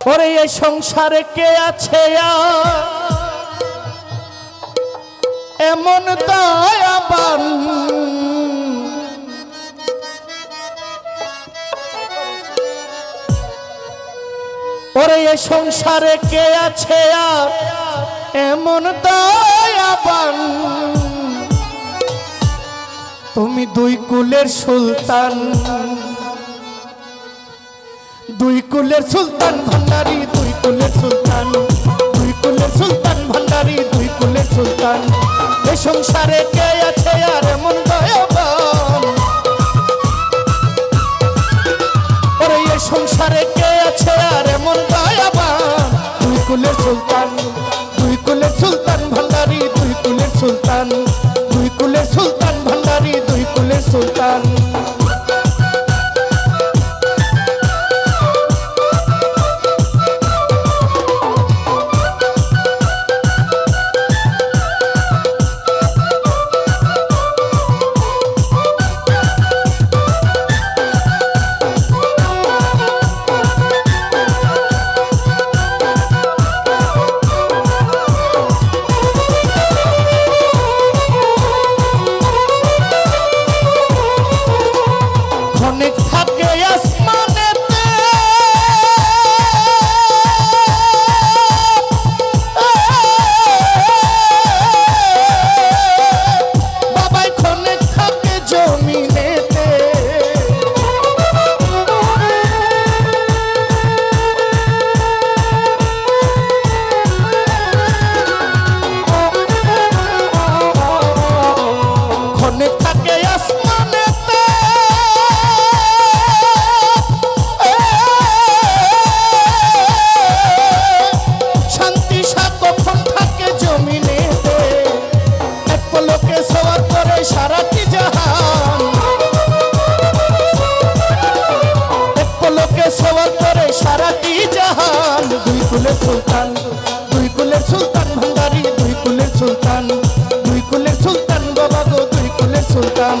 ওরে এই সংসারে কে আছে? এমন দয়াবান। ওরে এই সংসারে কে আছে এমন দয়াবান। তুমি দুই কুলের সুলতান। দুই কুলের সুলতান ভান্ডারি, দুই কুলের সুলতান। দুই কুলের সুলতান ভান্ডারি, দুই কুলের সুলতান। এ সংসারে কে আছে আর এমন দয়াবান? এ সংসারে কে আছে আর এমন দয়াবান? দুই কুলের সুলতান জাহান দুই কুলের সুলতান দুই কুলের সুলতান ভান্ডারি দুই কুলের সুলতান দুই কুলের সুলতান বাবা গো দুই কুলের সুলতান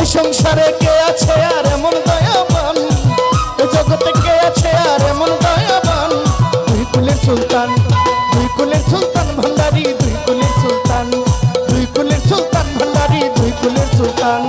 এই সংসারে কে আছে আর এমন দয়াবান এ জগতে কে আছে আর এমন দয়াবান দুই কুলের সুলতান দুই কুলের সুলতান ভান্ডারি দুই কুলের সুলতান দুই কুলের সুলতান ভান্ডারি দুই কুলের সুলতান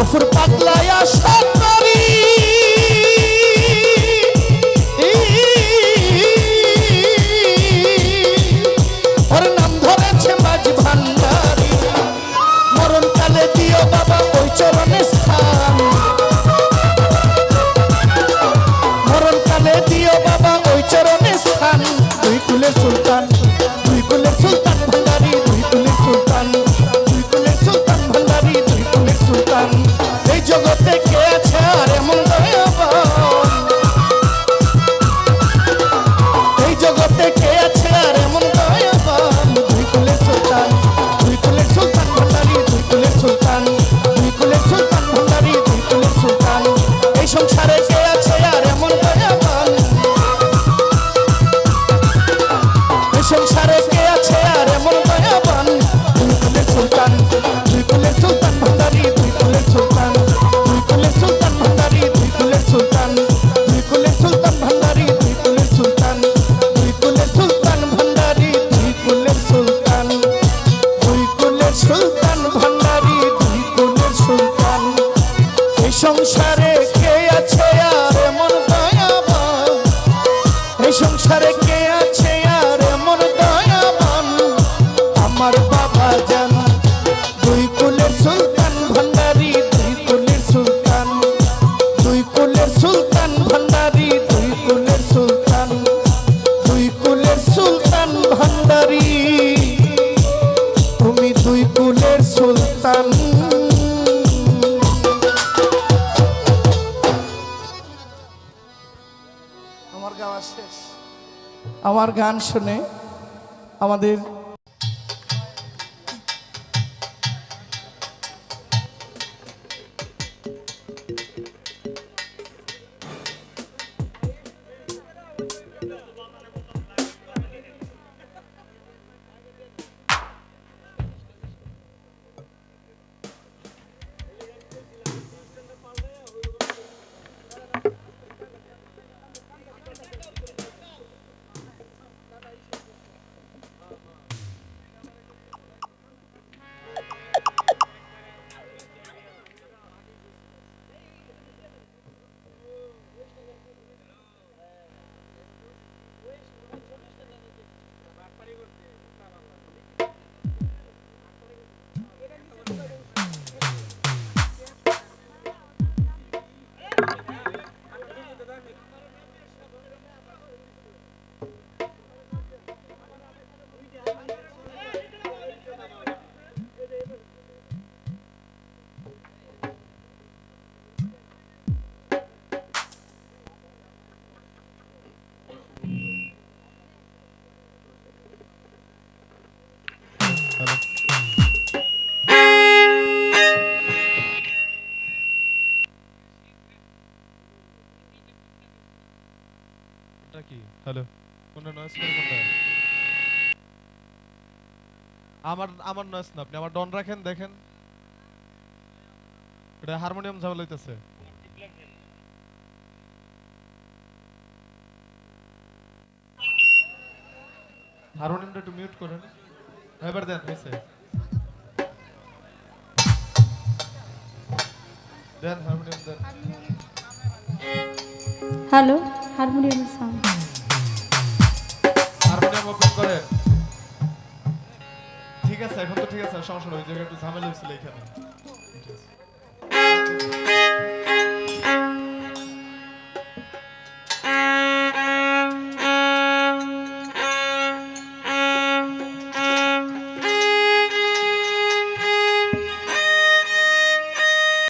গফুর পাতলায় আসা। সংসার আমার শেষ। আমার গান শুনে আমাদের হ্যালো কোনটা কোনটা আমার আমার নয়েজ না আপনি, আমার ডন রাখেন, দেখেন। এটা হারমোনিয়াম ঝামেলা হইতেছে। হারমোনিয়ামটা একটু মিউট করেন। এবার দেন হয়েছে দেন হারমোনিয়াম দেন hello harmonium sound harmonium open করে। ঠিক আছে এখন তো ঠিক আছে সমস্যা নেই ওই জায়গায় একটু ঝামেলা হয়েছিল এখানে